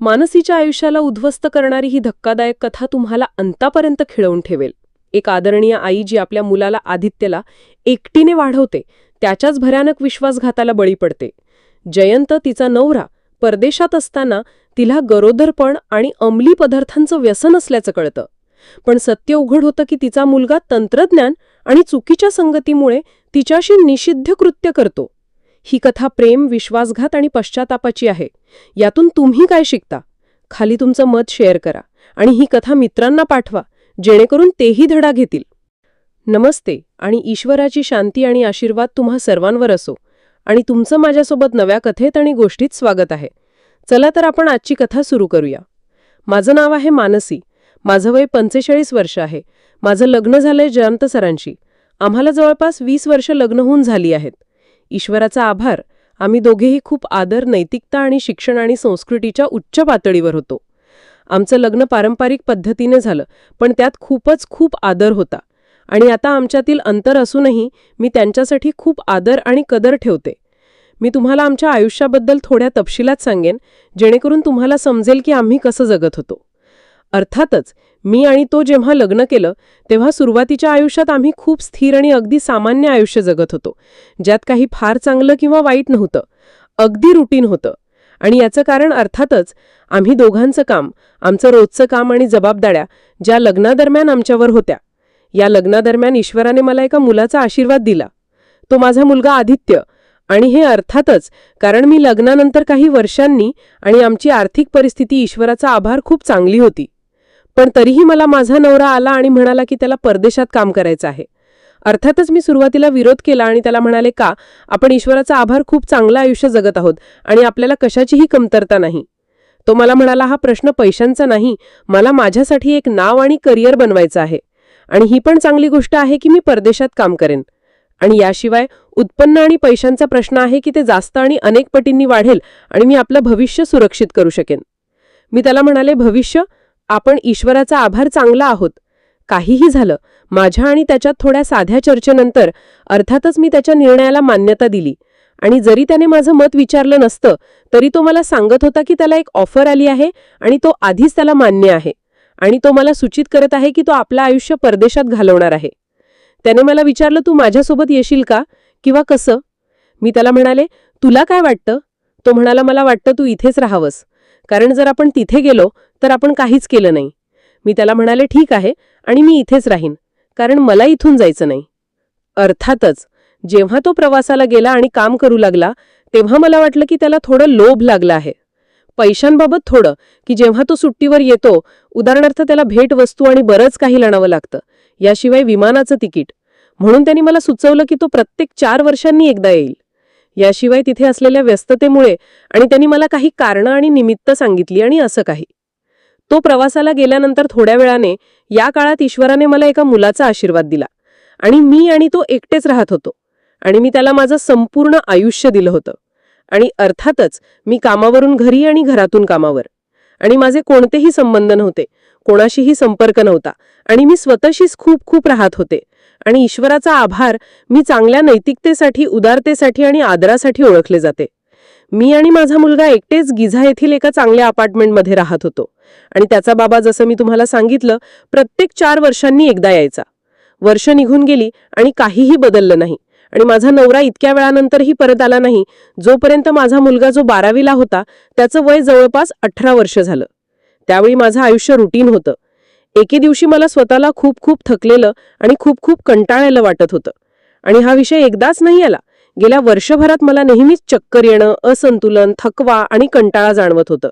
मानसीच्या आयुष्याला उद्ध्वस्त करणारी ही धक्कादायक कथा तुम्हाला अंतापर्यंत खिळवून ठेवेल. एक आदरणीय आई जी आपल्या मुलाला आदित्यला एकटीने वाढवते त्याच्याच भयानक विश्वासघाताला बळी पडते. जयंत तिचा नवरा परदेशात असताना तिला गरोदरपण आणि अंमली पदार्थांचं व्यसन असल्याचं कळतं. पण सत्य उघड होतं की तिचा मुलगा तंत्रज्ञान आणि चुकीच्या संगतीमुळे तिच्याशी निषिद्ध कृत्य करतो. ही कथा प्रेम विश्वासघात आणि पश्चातापाची आहे. यातून तुम्ही काय शिकता? खाली तुमचं मत शेअर करा आणि ही कथा मित्रांना पाठवा जेणेकरून तेही धडा घेतील. नमस्ते आणि ईश्वराची शांती आणि आशीर्वाद तुम्हा सर्वांवर असो. आणि तुमचं माझ्यासोबत नव्या कथेत आणि गोष्टीत स्वागत आहे. चला तर आपण आजची कथा सुरू करूया. माझं नाव आहे मानसी. माझं वय पंचेचाळीस वर्ष आहे. माझं लग्न झालंय जयंत सरांशी. आम्हाला जवळपास वीस वर्ष लग्न होऊन झाली आहेत. ईश्वराचा आभार. आम्ही दोघेही खूप आदर नैतिकता आणि शिक्षण आणि संस्कृतीच्या उच्च पातळीवर होतो. आमचं लग्न पारंपरिक पद्धतीने झालं पण त्यात खूपच खूप आदर होता. आणि आता आमच्यातील अंतर असूनही मी त्यांच्यासाठी खूप आदर आणि कदर ठेवते. मी तुम्हाला आमच्या आयुष्याबद्दल थोड्या तपशिलात सांगेन जेणेकरून तुम्हाला समजेल की आम्ही कसं जगत होतो. अर्थातच मी आणि तो जेव्हा लग्न केलं तेव्हा सुरुवातीच्या आयुष्यात आम्ही खूप स्थिर आणि अगदी सामान्य आयुष्य जगत होतो ज्यात काही फार चांगलं किंवा वाईट नव्हतं अगदी रुटीन होतं. आणि याचं कारण अर्थातच आम्ही दोघांचं काम आमचं रोजचं काम आणि जबाबदाऱ्या ज्या लग्नादरम्यान आमच्यावर होत्या या लग्नादरम्यान ईश्वराने मला एका मुलाचा आशीर्वाद दिला. तो माझा मुलगा आदित्य. आणि हे अर्थातच कारण मी लग्नानंतर काही वर्षांनी आणि आमची आर्थिक परिस्थिती ईश्वराचा आभार खूप चांगली होती. पण तरीही मला माझा नवरा आला आणि म्हणाला की त्याला परदेशात काम करायचं आहे. अर्थातच मी सुरुवातीला विरोध केला आणि त्याला म्हणाले का? आपण ईश्वराचा आभार खूप चांगलं आयुष्य जगत आहोत आणि आपल्याला कशाचीही कमतरता नाही. तो मला म्हणाला हा प्रश्न पैशांचा नाही मला माझ्यासाठी एक नाव आणि करिअर बनवायचं आहे आणि ही पण चांगली गोष्ट आहे की मी परदेशात काम करेन. आणि याशिवाय उत्पन्न आणि पैशांचा प्रश्न आहे की ते जास्त आणि अनेक पटींनी वाढेल आणि मी आपलं भविष्य सुरक्षित करू शकेन. मी त्याला म्हणाले भविष्य? आपण ईश्वराचा आभार चांगला आहोत. काहीही झालं माझ्या आणि त्याच्यात थोड्या साध्या चर्चेनंतर अर्थातच मी त्याच्या निर्णयाला मान्यता दिली. आणि जरी त्याने माझं मत विचारलं नसतं तरी तो मला सांगत होता की त्याला एक ऑफर आली आहे आणि तो आधीच त्याला मान्य आहे. आणि तो मला सूचित करत आहे की तो आपलं आयुष्य परदेशात घालवणार आहे. त्याने मला विचारलं तू माझ्यासोबत येशील का? किंवा कसं? मी त्याला म्हणाले तुला काय वाटतं? तो म्हणाला मला वाटतं तू इथेच राहावंस. कारण जर आपण तिथे गेलो तर आपण काहीच केलं नाही. मी त्याला म्हणाले ठीक आहे आणि मी इथेच राहीन कारण मला इथून जायचं नाही. अर्थातच जेव्हा तो प्रवासाला गेला आणि काम करू लागला तेव्हा मला वाटलं की त्याला थोडं लोभ लागला आहे. पैशांबाबत थोडं की जेव्हा तो सुट्टीवर येतो उदाहरणार्थ त्याला भेटवस्तू आणि बरंच काही लाणावं लागतं याशिवाय विमानाचं तिकीट. म्हणून त्यांनी मला सुचवलं की तो प्रत्येक चार वर्षांनी एकदा येईल. याशिवाय तिथे असलेल्या व्यस्ततेमुळे आणि त्यांनी मला काही कारणं आणि निमित्त सांगितली आणि असं काही. तो प्रवासाला गेल्यानंतर थोड्या वेळाने या काळात ईश्वराने मला एका मुलाचा आशीर्वाद दिला. आणि मी आणि तो एकटेच राहत होतो. आणि मी त्याला माझं संपूर्ण आयुष्य दिलं होतं. आणि अर्थातच मी कामावरून घरी आणि घरातून कामावर. आणि माझे कोणतेही संबंध नव्हते. कोणाशीही संपर्क नव्हता. आणि मी स्वतःशीच खूप खूप राहत होते. आणि ईश्वराचा आभार मी चांगल्या नैतिकतेसाठी उदारतेसाठी आणि आदरासाठी ओळखले जाते. मी आणि माझा मुलगा एकटेच गिझा येथील एका चांगल्या अपार्टमेंटमध्ये राहत होतो. आणि त्याचा बाबा जसं मी तुम्हाला सांगितलं प्रत्येक चार वर्षांनी एकदा यायचा. वर्ष निघून गेली आणि काहीही बदललं नाही. आणि माझा नवरा इतक्या वेळानंतरही परत आला नाही जोपर्यंत माझा मुलगा जो बारावीला होता त्याचं वय जवळपास अठरा वर्ष झालं. त्यावेळी माझं आयुष्य रुटीन होतं. एके दिवशी मला स्वतःला खूप खूप थकलेलं आणि खूप खूप कंटाळलेलं वाटत होतं. आणि हा विषय एकदाच नाही आला. गेल्या वर्षभरात मला नेहमीच चक्कर येणं असंतुलन थकवा आणि कंटाळा जाणवत होतं.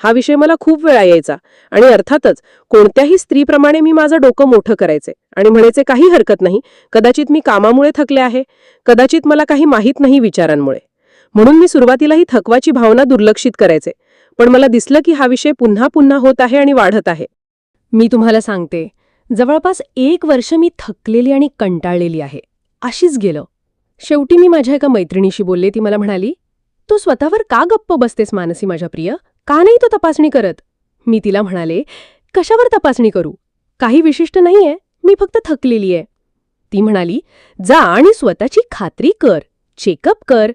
हा विषय मला खूप वेळा यायचा आणि अर्थातच कोणत्याही स्त्रीप्रमाणे मी माझं डोकं मोठं करायचे आणि म्हणायचे काही हरकत नाही कदाचित मी कामामुळे थकले आहे कदाचित मला काही माहीत नाही विचारांमुळे. म्हणून मी सुरुवातीला ही थकवाची भावना दुर्लक्षित करायचे पण मला दिसलं की हा विषय पुन्हा पुन्हा होत आहे आणि वाढत आहे. मी तुम्हाला सांगते. जवळपास एक वर्ष मी थकलेली आणि कंटाळलेली आहे. अशीच गेलं. शेवटी मी माझ्या एका मैत्रिणीशी बोलले ती मला म्हणाली तू स्वतःवर का गप्प बसतेस मानसी माझ्या प्रिय? का नाही तो तपासणी करत? मी तिला म्हणाले कशावर तपासणी करू? काही विशिष्ट नाहीये. मी फक्त थकलेली आहे. ती म्हणाली जा आणि स्वतःची खात्री कर. चेकअप कर.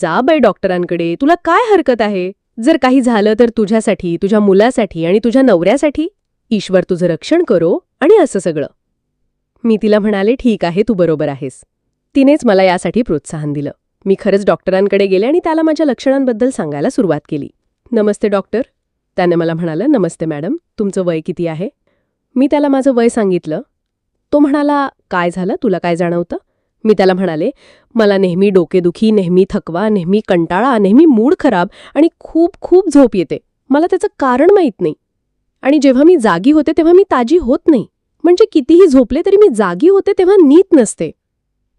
जा बाय डॉक्टरांकडे. तुला काय हरकत आहे? जर काही झालं तर तुझ्यासाठी तुझ्या मुलासाठी आणि तुझ्या नवऱ्यासाठी. ईश्वर तुझं रक्षण करो आणि असं सगळं. मी तिला म्हणाले ठीक आहे तू बरोबर आहेस. तिनेच मला यासाठी प्रोत्साहन दिलं. मी खरंच डॉक्टरांकडे गेले आणि त्याला माझ्या लक्षणांबद्दल सांगायला सुरुवात केली. नमस्ते डॉक्टर. त्याने मला म्हणालं नमस्ते मॅडम. तुमचं वय किती आहे? मी त्याला माझं वय सांगितलं. तो म्हणाला काय झालं? तुला काय जाणवतं? मी त्याला म्हणाले मला नेहमी डोकेदुखी नेहमी थकवा नेहमी कंटाळा नेहमी मूड खराब आणि खूप खूप झोप येते. मला त्याचं कारण माहीत नाही. आणि जेव्हा मी जागी होते तेव्हा मी ताजी होत नाही. म्हणजे कितीही झोपले तरी मी जागी होते तेव्हा नीत नसते.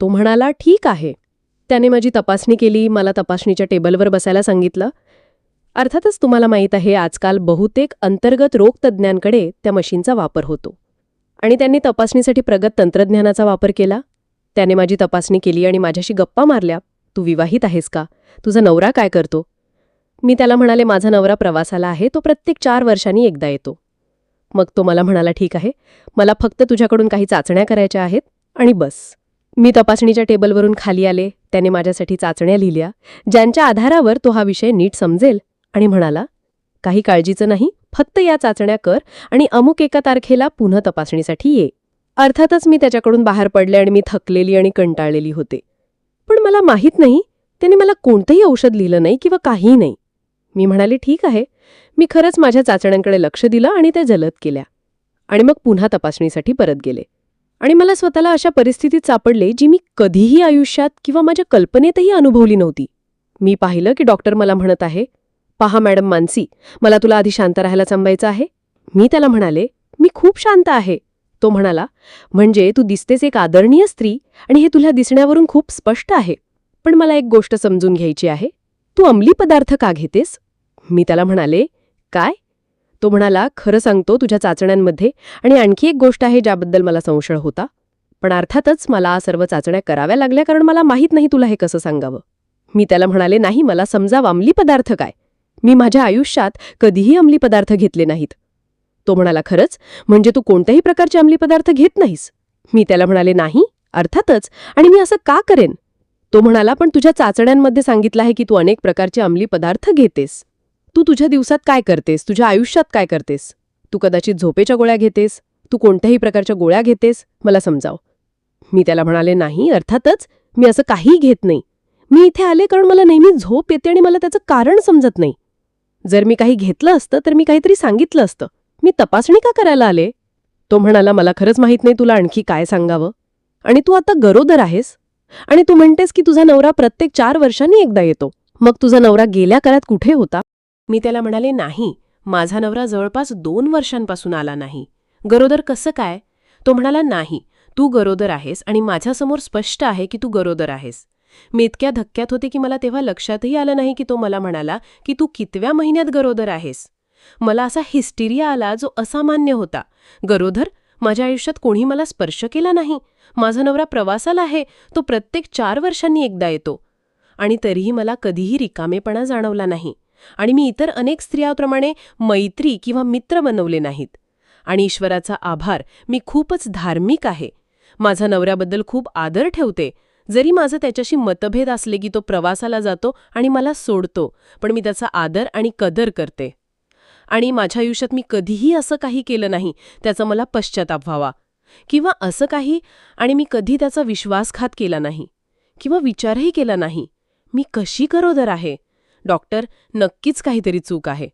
तो म्हणाला ठीक आहे. त्याने माझी तपासणी केली मला तपासणीच्या टेबलवर बसायला सांगितलं. अर्थातच तुम्हाला माहीत आहे आजकाल बहुतेक अंतर्गत रोगतज्ञांकडे त्या मशीनचा वापर होतो. आणि त्यांनी तपासणीसाठी प्रगत तंत्रज्ञानाचा वापर केला. त्याने माझी तपासणी केली आणि माझ्याशी गप्पा मारल्या तू विवाहित आहेस का? तुझा नवरा काय करतो? मी त्याला म्हणाले माझा नवरा प्रवासाला आहे तो प्रत्येक चार वर्षांनी एकदा येतो. मग तो मला म्हणाला ठीक आहे मला फक्त तुझ्याकडून काही चाचण्या करायच्या आहेत आणि बस. मी तपासणीच्या टेबलवरून खाली आले त्याने माझ्यासाठी चाचण्या लिहिल्या ज्यांच्या आधारावर तो हा विषय नीट समजेल आणि म्हणाला काही काळजीचं नाही फक्त या चाचण्या कर आणि अमुक एका तारखेला पुन्हा तपासणीसाठी ये. अर्थातच मी त्याच्याकडून बाहेर पडले आणि मी थकलेली आणि कंटाळलेली होते. पण मला माहीत नाही त्याने मला कोणतंही औषध लिहिलं नाही किंवा काहीही नाही. मी म्हणाले ठीक आहे. मी खरंच माझ्या चाचण्यांकडे लक्ष दिलं आणि त्या जलद केल्या. आणि मग पुन्हा तपासणीसाठी परत गेले. आणि मला स्वतःला अशा परिस्थितीत सापडले जी मी कधीही आयुष्यात किंवा माझ्या कल्पनेतही अनुभवली नव्हती. मी पाहिलं की डॉक्टर मला म्हणत आहे पहा मॅडम मानसी मला तुला आधी शांत राहायला सांगायचं आहे? मी त्याला म्हणाले मी खूप शांत आहे. तो म्हणाला म्हणजे तू दिसतेस एक आदरणीय स्त्री आणि हे तुला दिसण्यावरून खूप स्पष्ट आहे. पण मला एक गोष्ट समजून घ्यायची आहे. तू अंमली पदार्थ का घेतेस? मी त्याला म्हणाले काय? तो म्हणाला खरं सांगतो तुझ्या चाचण्यांमध्ये आणि आणखी एक गोष्ट आहे ज्याबद्दल मला संशय होता. पण अर्थातच मला सर्व चाचण्या कराव्या लागल्या कारण मला माहीत नाही तुला हे कसं सांगावं. मी त्याला म्हणाले नाही मला समजावं अंमली पदार्थ काय? मी माझ्या आयुष्यात कधीही अंमली पदार्थ घेतले नाहीत. तो म्हणाला खरंच? म्हणजे तू कोणत्याही प्रकारचे अंमली पदार्थ घेत नाहीस? मी त्याला म्हणाले नाही अर्थातच. आणि मी असं का करेन? तो म्हणाला पण तुझ्या चाचण्यांमध्ये सांगितलं आहे की तू अनेक प्रकारचे अंमली पदार्थ घेतेस. तू तुझ्या दिवसात काय करतेस? तुझ्या आयुष्यात काय करतेस? तू कदाचित झोपेच्या गोळ्या घेतेस? तू कोणत्याही प्रकारच्या गोळ्या घेतेस? मला समजाव. मी त्याला म्हणाले नाही अर्थातच मी असं काहीही घेत नाही. मी इथे आले कारण मला नेहमी झोप येते आणि मला त्याचं कारण समजत नाही. जर मी काही घेतलं असतं तर मी काहीतरी सांगितलं असतं. मी तपासणी का करायला आले? तो म्हणाला मला खरंच माहीत नाही तुला आणखी काय सांगावं. आणि तू आता गरोदर आहेस. आणि तू म्हणतेस की तुझा नवरा प्रत्येक चार वर्षांनी एकदा येतो. मग तुझा नवरा गेल्या काळात कुठे होता? मी त्याला म्हणाले नाही माझा नवरा जवळपास दोन वर्षांपासून आला नाही. गरोदर कसं काय? तो म्हणाला नाही तू गरोदर आहेस आणि माझ्यासमोर स्पष्ट आहे की तू गरोदर आहेस. मी इतक्या धक्क्यात होते की मला तेव्हा लक्षातही आलं नाही की तो मला म्हणाला की तू कितव्या महिन्यात गरोदर आहेस. मला असा हिस्टिरिया आला जो असामान्य होता. गरोदर माझ्या आयुष्यात कोणी मला स्पर्श केला नाही. माझा नवरा प्रवासाला आहे तो प्रत्येक चार वर्षांनी एकदा येतो. आणि तरीही मला कधीही रिकामेपणा जाणवला नाही. आणि मी इतर अनेक स्त्रियाप्रमाणे मैत्री किंवा मित्र बनवले नाहीत. आणि ईश्वराचा आभार मी खूपच धार्मिक आहे. माझा नवऱ्याबद्दल खूप आदर ठेवते. जरी माझं त्याच्याशी मतभेद असले की तो प्रवासाला जातो आणि मला सोडतो पण मी त्याचा आदर आणि कदर करते. आणि माझ्या आयुष्यात मी कधीही असं काही केलं नाही त्याचा मला पश्चाताप व्हावा. किंवा असं काही आणि मी कधी त्याचा विश्वासघात केला नाही किंवा विचारही केला नाही मी कशी गरोदर आहे? डॉक्टर नक्कीच काहीतरी चूक आहे.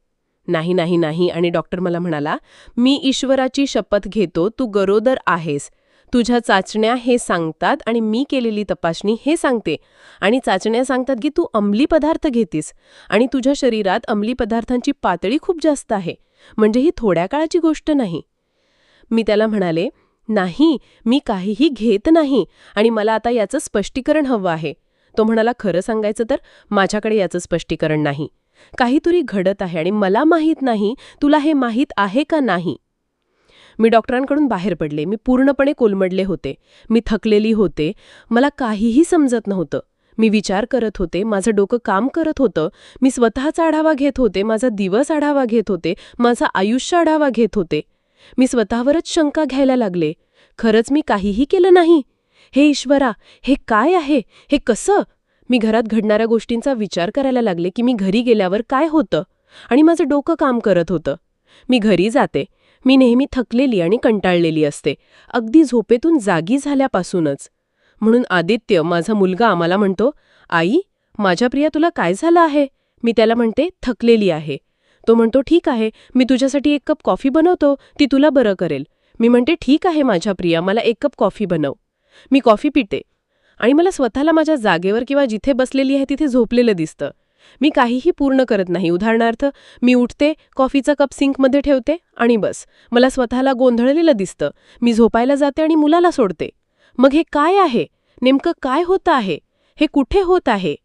नाही नाही नाही आणि डॉक्टर मला म्हणाला मी ईश्वराची शपथ घेतो तू गरोदर आहेस. तुझ्या चाचण्या हे सांगतात आणि मी केलेली तपासणी हे सांगते. आणि चाचण्या सांगतात की तू अंमली पदार्थ घेतीस आणि तुझ्या शरीरात अंमली पदार्थांची पातळी खूप जास्त आहे. म्हणजे ही थोड्या काळाची गोष्ट नाही. मी त्याला म्हणाले नाही मी काहीही घेत नाही आणि मला आता याचं स्पष्टीकरण हवं आहे. तो म्हणाला खरं सांगायचं तर माझ्याकडे याचं स्पष्टीकरण नाही. काहीतरी घडत आहे आणि मला माहीत नाही तुला हे माहीत आहे का नाही? मी डॉक्टरांकडून बाहेर पडले. मी पूर्णपणे कोलमडले होते. मी थकलेली होते. मला काहीही समजत नव्हतं. मी विचार करत होते. माझं डोकं काम करत होतं. मी स्वतःचा आढावा घेत होते. माझा दिवस आढावा घेत होते. माझं आयुष्य आढावा घेत होते. मी स्वतःवरच शंका घ्यायला लागले. खरंच मी काहीही केलं नाही. हे ईश्वरा हे काय आहे? हे कसं? मी घरात घडणाऱ्या गोष्टींचा विचार करायला लागले की मी घरी गेल्यावर काय होतं? आणि माझं डोकं काम करत होतं. मी घरी जाते. मी नेहमी थकलेली आणि कंटाळलेली असते. अगदी झोपेतून जागी झाल्यापासूनच. म्हणून आदित्य माझा मुलगा आम्हाला म्हणतो आई माझ्या प्रिया तुला काय झालं आहे? मी त्याला म्हणते थकलेली आहे. तो म्हणतो ठीक आहे मी तुझ्यासाठी एक कप कॉफी बनवतो ती तुला बरं करेल. मी म्हणते ठीक आहे माझ्या प्रिया मला एक कप कॉफी बनव. मी कॉफी पिते. आणि मला स्वतःला माझ्या जागेवर किंवा जिथे बसलेली आहे तिथे झोपलेलं दिसतं. मी काहीही पूर्ण करत नाही. उदाहरणार्थ मी उठते कॉफीचा कप सिंकमध्ये ठेवते आणि बस. मला स्वतःला गोंधळलेलं दिसतं. मी झोपायला जाते आणि मुलाला सोडते. मग हे काय आहे? नेमकं काय होतं आहे? हे कुठे होत आहे?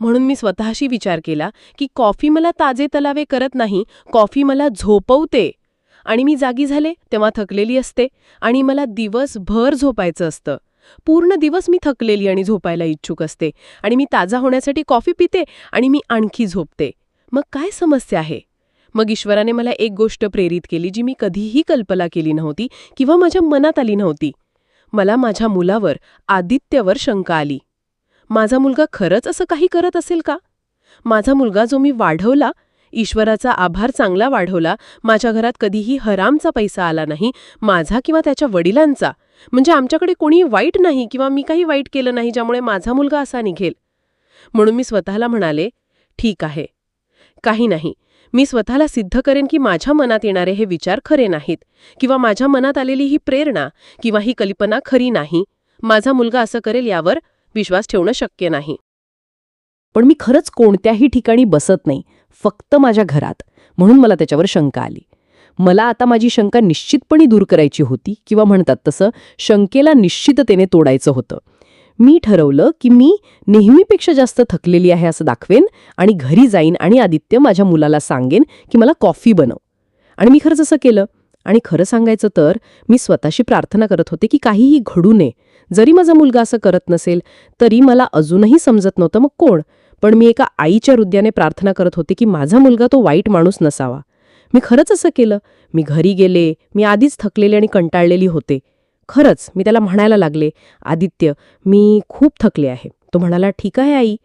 म्हणून मी स्वतःशी विचार केला की कॉफी मला ताजे तलावे करत नाही कॉफी मला झोपवते. आणि मी जागी झाले तेव्हा थकलेली असते आणि मला दिवसभर झोपायचं असतं. पूर्ण दिवस मी थकलेली आणि झोपायला इच्छुक असते आणि मी ताजा होण्यासाठी कॉफी पिते आणि मी आणखी झोपते. मग काय समस्या आहे? मग ईश्वराने मला एक गोष्ट प्रेरित केली जी मी कधीही कल्पना केली नव्हती किंवा माझ्या मनात आली नव्हती. मला माझ्या मुलावर आदित्यवर शंका आली. माझा मुलगा खरंच असं काही करत असेल का? माझा मुलगा जो मी वाढवला ईश्वराचा आभार चांगला वाढवला माझ्या घरात कधीही हरामचा पैसा आला नाही माझा किंवा त्याच्या वडिलांचा म्हणजे आमच्याकडे कोणी वाईट नाही किंवा मी काही वाईट केलं नाही ज्यामुळे माझा मुलगा असा निघेल. म्हणून मी स्वतःला म्हणाले ठीक आहे. काही नाही. मी स्वतःला सिद्ध करेन की माझ्या मनात येणारे हे विचार खरे नाहीत किंवा माझ्या मनात आलेली ही प्रेरणा किंवा ही कल्पना खरी नाही. माझा मुलगा असं करेल यावर विश्वास ठेवणं शक्य नाही. पण मी खरंच कोणत्याही ठिकाणी बसत नाही फक्त माझ्या घरात म्हणून मला त्याच्यावर शंका आली. मला आता माझी शंका निश्चितपणे दूर करायची होती किंवा म्हणतात तसं शंकेला निश्चिततेने तोडायचं होतं. मी ठरवलं की मी नेहमीपेक्षा जास्त थकलेली आहे असं दाखवेन आणि घरी जाईन आणि आदित्य माझ्या मुलाला सांगेन की मला कॉफी बनव. आणि मी खरंच असं केलं. आणि खरं सांगायचं तर मी स्वतःशी प्रार्थना करत होते की काहीही घडू नये जरी माझा मुलगा असं करत नसेल तरी मला अजूनही समजत नव्हतं मग कोण? पण मी एका आईच्या हृदयाने प्रार्थना करत होते की माझा मुलगा तो वाईट माणूस नसावा. मी खरंच असं केलं? मी घरी गेले मी आधीच थकलेले आणि कंटाळलेली होते. खरंच मी त्याला म्हणायला लागले आदित्य मी खूप थकले आहे. तो म्हणाला ठीक आहे आई.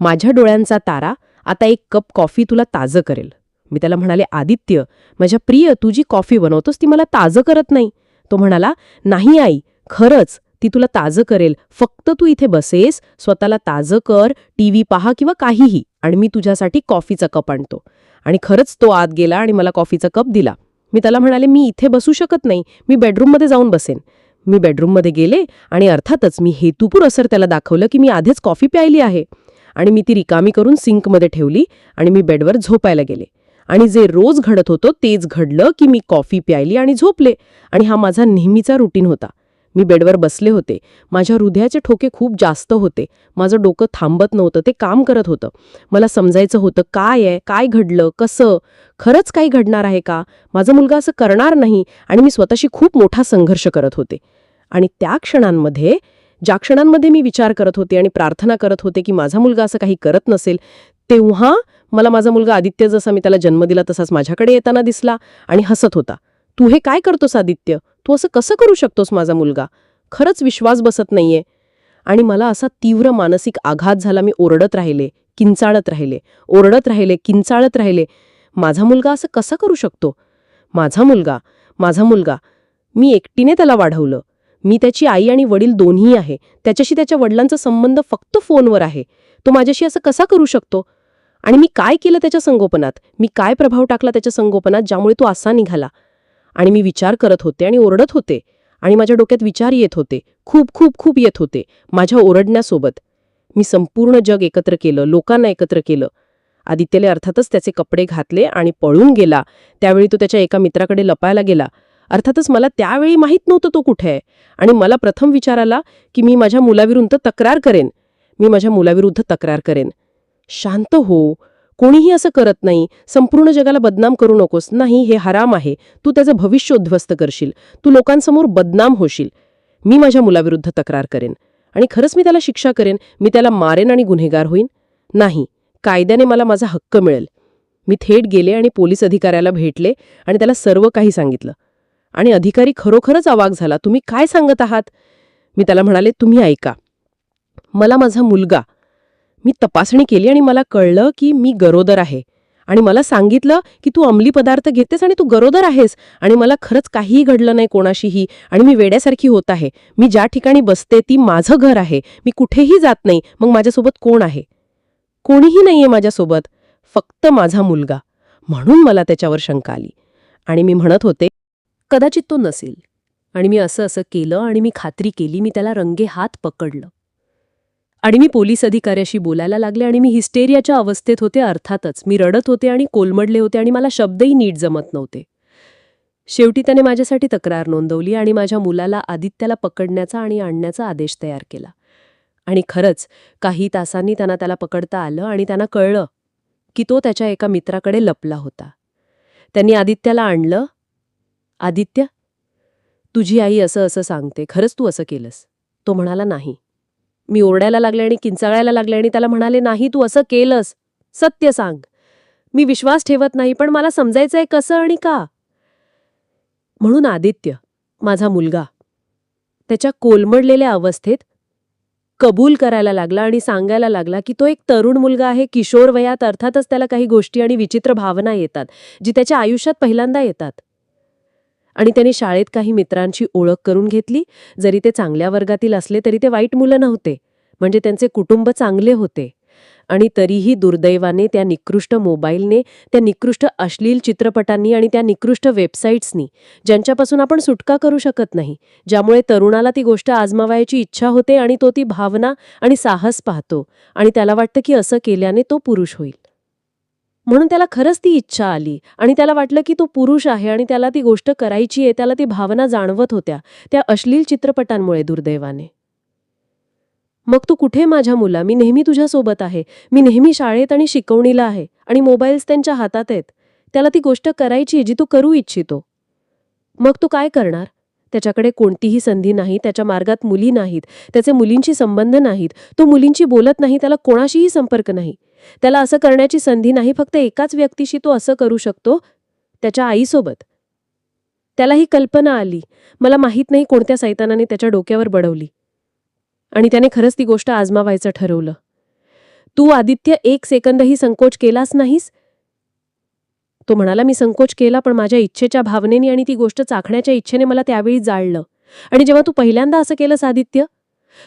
माझ्या डोळ्यांचा तारा आता एक कप कॉफी तुला ताजं करेल. मी त्याला म्हणाले आदित्य माझ्या प्रिय तू जी कॉफी बनवतोस ती मला ताजं करत नाही. तो म्हणाला नाही आई खरंच. ती तुला ताजं करेल. फक्त तू इथे बसेस स्वतःला ताजं कर टीव्ही पहा किंवा काहीही. आणि मी तुझ्यासाठी कॉफीचा कप आणतो. आणि खरंच तो आत गेला आणि मला कॉफीचा कप दिला. मी त्याला म्हणाले मी इथे बसू शकत नाही. मी बेडरूममध्ये जाऊन बसेन. मी बेडरूममध्ये गेले आणि अर्थातच मी हेतुपूर असर त्याला दाखवलं की मी आधीच कॉफी प्यायली आहे. आणि मी ती रिकामी करून सिंकमध्ये ठेवली आणि मी बेडवर झोपायला गेले. आणि जे रोज घडत होतं तेच घडलं की मी कॉफी प्यायली आणि झोपले. आणि हा माझा नेहमीचा रुटीन होता. मी बेडवर बसले होते. माझ्या हृदयाचे ठोके खूप जास्त होते. माझं डोकं थांबत नव्हतं. ते काम करत होतं. मला समजायचं होतं काय आहे? काय घडलं? कसं? खरंच काही घडणार आहे का? माझा मुलगा असं करणार नाही. आणि मी स्वतःशी खूप मोठा संघर्ष करत होते. आणि त्या क्षणांमध्ये ज्या क्षणांमध्ये मी विचार करत होते आणि प्रार्थना करत होते की माझा मुलगा असं काही करत नसेल तेव्हा मला माझा मुलगा आदित्य जसा मी त्याला जन्म दिला तसाच माझ्याकडे येताना दिसला आणि हसत होता. तू हे काय करतोस आदित्य? तू असं कसं करू शकतोस माझा मुलगा? खरंच विश्वास बसत नाहीये. आणि मला असा तीव्र मानसिक आघात झाला मी ओरडत राहिले किंचाळत राहिले ओरडत राहिले किंचाळत राहिले. माझा मुलगा असं कसा करू शकतो? माझा मुलगा माझा मुलगा. मी एकटीने त्याला वाढवलं. मी त्याची आई आणि वडील दोन्ही आहे. त्याच्याशी त्याच्या वडिलांचा संबंध फक्त फोनवर आहे. तो माझ्याशी असं कसा करू शकतो? आणि मी काय केलं त्याच्या संगोपनात? मी काय प्रभाव टाकला त्याच्या संगोपनात ज्यामुळे तो असा निघाला? आणि मी विचार करत होते आणि ओरडत होते. आणि माझ्या डोक्यात विचार येत होते. खूप खूप खूप येत होते. माझ्या ओरडण्यासोबत. मी संपूर्ण जग एकत्र केलं. लोकांना एकत्र केलं. आदित्यले अर्थातच त्याचे कपडे घातले आणि पळून गेला. त्यावेळी तो त्याच्या एका मित्राकडे लपायला गेला. अर्थातच मला त्यावेळी माहीत नव्हतं तो कुठे आहे. आणि मला प्रथम विचार आला की मी माझ्या मुलाविरुद्ध तक्रार करेन. मी माझ्या मुलाविरुद्ध तक्रार करेन. शांत हो. कोणीही असं करत नाही संपूर्ण जगाला बदनाम करू नकोस. नाही हे हराम आहे. तू त्याचं भविष्य उद्ध्वस्त करशील. तू लोकांसमोर बदनाम होशील. मी माझ्या मुलाविरुद्ध तक्रार करेन. आणि खरंच मी त्याला शिक्षा करेन. मी त्याला मारेन आणि गुन्हेगार होईन? नाही. कायद्याने मला माझा हक्क मिळेल. मी थेट गेले आणि पोलीस अधिकाऱ्याला भेटले आणि त्याला सर्व काही सांगितलं. आणि अधिकारी खरोखरच आवाग झाला. तुम्ही काय सांगत आहात? मी त्याला म्हणाले तुम्ही ऐका. मला माझा मुलगा मी तपासणी केली आणि मला कळलं की मी गरोदर आहे. आणि मला सांगितलं की तू अंमली पदार्थ घेतेस आणि तू गरोदर आहेस. आणि मला खरंच काहीही घडलं नाही कोणाशीही. आणि मी वेड्यासारखी होत आहे. मी ज्या ठिकाणी बसते ती माझं घर आहे. मी कुठेही जात नाही. मग माझ्यासोबत कोण आहे? कोणीही नाहीये माझ्यासोबत. फक्त माझा मुलगा. म्हणून मला त्याच्यावर शंका आली. आणि मी म्हणत होते कदाचित तो नसेल. आणि मी असं असं केलं आणि मी खात्री केली. मी त्याला रंगे हात पकडलं. आणि मी पोलीस अधिकाऱ्याशी बोलायला लागले आणि मी हिस्टेरियाच्या अवस्थेत होते अर्थातच. मी रडत होते आणि कोलमडले होते आणि मला शब्दही नीट जमत नव्हते. शेवटी त्याने माझ्यासाठी तक्रार नोंदवली आणि माझ्या मुलाला आदित्याला पकडण्याचा आणि आणण्याचा आदेश तयार केला. आणि खरंच काही तासांनी त्यांना त्याला पकडता आलं आणि त्यांना कळलं की तो त्याच्या एका मित्राकडे लपला होता. त्यांनी आदित्याला आणलं. आदित्य तुझी आई असं असं सांगते. खरंच तू असं केलंस. तो म्हणाला नाही. मी ओरडायला लागले आणि किंचाळायला लागले आणि त्याला म्हणाले नाही तू असं केलंस. सत्य सांग. मी विश्वास ठेवत नाही पण मला समजायचंय कसं आणि का? म्हणून आदित्य माझा मुलगा त्याच्या कोलमडलेल्या अवस्थेत कबूल करायला लागला आणि सांगायला लागला की तो एक तरुण मुलगा आहे किशोर वयात अर्थातच त्याला काही गोष्टी आणि विचित्र भावना येतात जी त्याच्या आयुष्यात पहिल्यांदा येतात. आणि त्याने शाळेत काही मित्रांची ओळख करून घेतली. जरी ते चांगल्या वर्गातील असले तरी ते वाईट मुलं नव्हते. म्हणजे त्यांचे कुटुंब चांगले होते. आणि तरीही दुर्दैवाने त्या निकृष्ट मोबाईलने त्या निकृष्ट अश्लील चित्रपटांनी आणि त्या निकृष्ट वेबसाईट्सनी ज्यांच्यापासून आपण सुटका करू शकत नाही ज्यामुळे तरुणाला ती गोष्ट आजमावायची इच्छा होते आणि तो ती भावना आणि साहस पाहतो. आणि त्याला वाटतं की असं केल्याने तो पुरुष होईल. म्हणून त्याला खरंच ती इच्छा आली. आणि त्याला वाटलं की तो पुरुष आहे आणि त्याला ती गोष्ट करायची आहे त्याला ती भावना जाणवत होत्या त्या अश्लील चित्रपटांमुळे दुर्दैवाने. मग तू कुठे माझ्या मुला? मी नेहमी तुझ्यासोबत आहे. मी नेहमी शाळेत आणि शिकवणीला आहे. आणि मोबाईल्स त्यांच्या हातात आहेत. त्याला ती गोष्ट करायची आहे जी तू करू इच्छितो. मग तू काय करणार? त्याच्याकडे कोणतीही संधी नाही त्याच्या मार्गात मुली नाहीत त्याचे मुलींशी संबंध नाहीत तो मुलींशी बोलत नाही त्याला कोणाशीही संपर्क नाही. त्याला असं करण्याची संधी नाही फक्त एकाच व्यक्तीशी तो असं करू शकतो त्याच्या आईसोबत. त्याला ही कल्पना आली. मला माहीत नाही कोणत्या सैतानाने त्याच्या डोक्यावर बडवली. आणि त्याने खरंच ती गोष्ट आजमावायचं ठरवलं. तू आदित्य एक सेकंदही संकोच केलास नाहीस? तो म्हणाला मी संकोच केला पण माझ्या इच्छेच्या भावनेने आणि ती गोष्ट चाखण्याच्या इच्छेने मला त्यावेळी जाळलं. आणि जेव्हा तू पहिल्यांदा असं केलंस आदित्य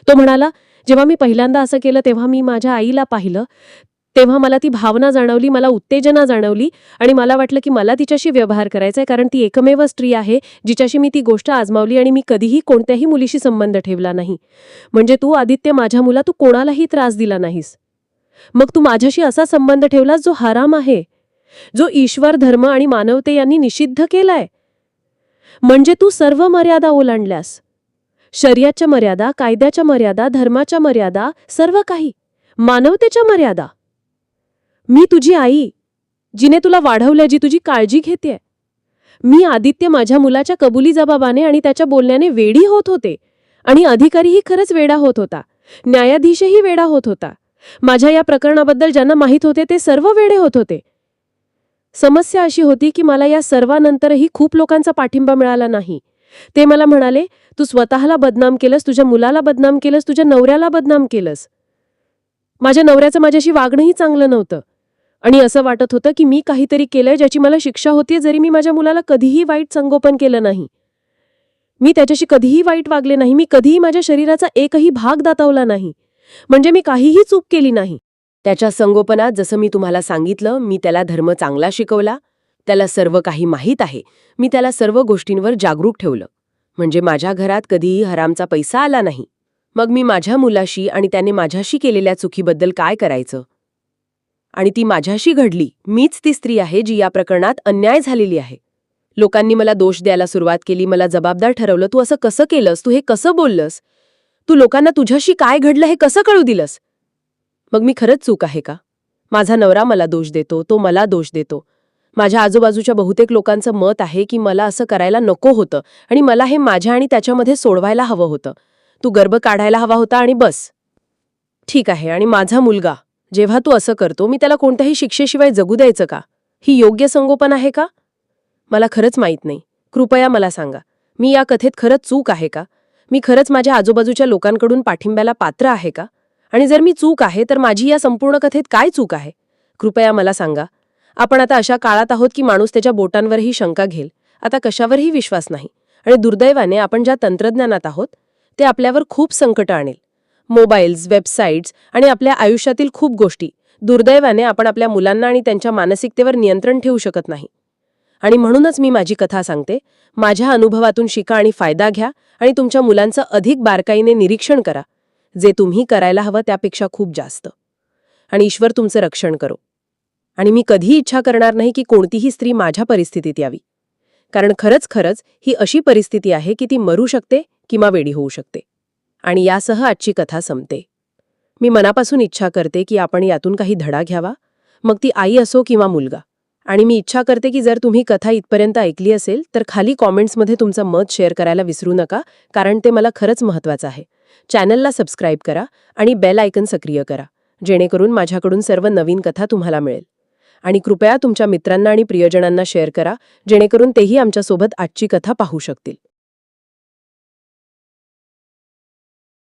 तो म्हणाला जेव्हा मी पहिल्यांदा असं केलं तेव्हा मी माझ्या आईला पाहिलं. तेव्हा मला ती भावना जाणवली मला उत्तेजना जाणवली आणि मला वाटलं की मला तिच्याशी व्यवहार करायचा आहे कारण ती एकमेव स्त्री आहे जिच्याशी मी ती गोष्ट आजमावली आणि मी कधीही कोणत्याही मुलीशी संबंध ठेवला नाही. म्हणजे तू आदित्य माझ्या मुला तू कोणालाही त्रास दिला नाहीस. मग तू माझ्याशी असा संबंध ठेवलास जो हराम आहे? जो ईश्वर धर्म आणि मानवते यांनी निषिद्ध केलाय. म्हणजे तू सर्व मर्यादा ओलांडल्यास शर्याच्या मर्यादा कायद्याच्या मर्यादा धर्माच्या मर्यादा सर्व काही मानवतेच्या मर्यादा. मी तुझी आई जिने तुला वाढवल्या जी तुझी काळजी घेते मी आदित्य माझ्या मुलाच्या कबुली जबाबाने आणि त्याच्या बोलण्याने वेडी होत होते आणि अधिकारीही खरंच वेडा होत होता. न्यायाधीशही वेडा होत होता. माझ्या या प्रकरणाबद्दल ज्यांना माहीत होते ते सर्व वेडे होत होते. समस्या अशी होती की मला या सर्वानंतरही खूप लोकांचा पाठिंबा मिळाला नाही. ते मला म्हणाले तू स्वतःला बदनाम केलंस तुझ्या मुलाला बदनाम केलंस तुझ्या नवऱ्याला बदनाम केलंस. माझ्या नवऱ्याचं माझ्याशी वागणंही चांगलं नव्हतं. आणि असं वाटत होतं की मी काहीतरी केलंय ज्याची मला शिक्षा होतीये जरी मी माझ्या मुलाला कधीही वाईट संगोपन केलं नाही. मी त्याच्याशी कधीही वाईट वागले नाही. मी कधीही माझ्या शरीराचा एकही भाग दातवला नाही. म्हणजे मी काहीही चूक केली नाही. त्याच्या संगोपनात जसं मी तुम्हाला सांगितलं मी त्याला धर्म चांगला शिकवला त्याला सर्व काही माहीत आहे मी त्याला सर्व गोष्टींवर जागरूक ठेवलं. म्हणजे माझ्या घरात कधीही हरामचा पैसा आला नाही. मग मी माझ्या मुलाशी आणि त्याने माझ्याशी केलेल्या चुकीबद्दल काय करायचं? आणि ती माझ्याशी घडली. मीच ती स्त्री आहे जी या प्रकरणात अन्याय झालेली आहे. लोकांनी मला दोष द्यायला सुरुवात केली मला जबाबदार ठरवलं तू असं कसं केलंस? तू हे कसं बोललंस? तू लोकांना तुझ्याशी काय घडलं हे कसं कळू दिलंस? मग मी खरंच चूक आहे का? माझा नवरा मला दोष देतो तो मला दोष देतो. माझ्या आजूबाजूच्या बहुतेक लोकांचं मत आहे की मला असं करायला नको होतं आणि मला हे माझ्या आणि त्याच्यामध्ये सोडवायला हवं होतं. तू गर्भ काढायला हवा होता आणि बस. ठीक आहे आणि माझा मुलगा जेव्हा तू असं करतो मी त्याला कोणत्याही शिक्षेशिवाय जगू द्यायचं का? ही योग्य संगोपन आहे का? मला खरंच माहीत नाही. कृपया मला सांगा. मी या कथेत खरंच चूक आहे का? मी खरंच माझ्या आजूबाजूच्या लोकांकडून पाठिंब्याला पात्र आहे का? आणि जर मी चूक आहे तर माझी या संपूर्ण कथेत काय चूक आहे? कृपया मला सांगा. आपण आता अशा काळात आहोत की माणूस त्याच्या बोटांवरही शंका घेईल. आता कशावरही विश्वास नाही. आणि दुर्दैवाने आपण ज्या तंत्रज्ञानात आहोत ते आपल्यावर खूप संकट आणेल. मोबाईल्स वेबसाईट्स आणि आपल्या आयुष्यातील खूप गोष्टी दुर्दैवाने आपण आपल्या मुलांना आणि त्यांच्या मानसिकतेवर नियंत्रण ठेवू शकत नाही. आणि म्हणूनच मी माझी कथा सांगते माझ्या अनुभवातून शिका आणि फायदा घ्या आणि तुमच्या मुलांचं अधिक बारकाईने निरीक्षण करा. जे तुम्ही करायला हवं त्यापेक्षा खूप जास्त. आणि ईश्वर तुमचं रक्षण करो. आणि मी कधीही इच्छा करणार नाही की कोणतीही स्त्री माझ्या परिस्थितीत यावी. कारण खरंच खरंच ही अशी परिस्थिती आहे की ती मरू शकते किंवा वेडी होऊ शकते. आणि यासह आजची कथा संपते. मी मनापासून इच्छा करते की आपण यातून काही धडा घ्यावा. मग ती आई असो किंवा मुलगा. आणि मी इच्छा करते की जर तुम्ही कथा इथपर्यंत ऐकली असेल तर खाली कॉमेंट्समध्ये तुमचं मत शेअर करायला विसरू नका कारण ते मला खरंच महत्वाचं आहे. चॅनलला सबस्क्राईब करा आणि बेल आयकन सक्रिय करा जेणेकरून माझ्याकडून सर्व नवीन कथा तुम्हाला मिळेल. आणि कृपया तुमच्या मित्रांना आणि प्रियजनांना शेअर करा जेणेकरून तेही आमच्यासोबत आजची कथा पाहू शकतील.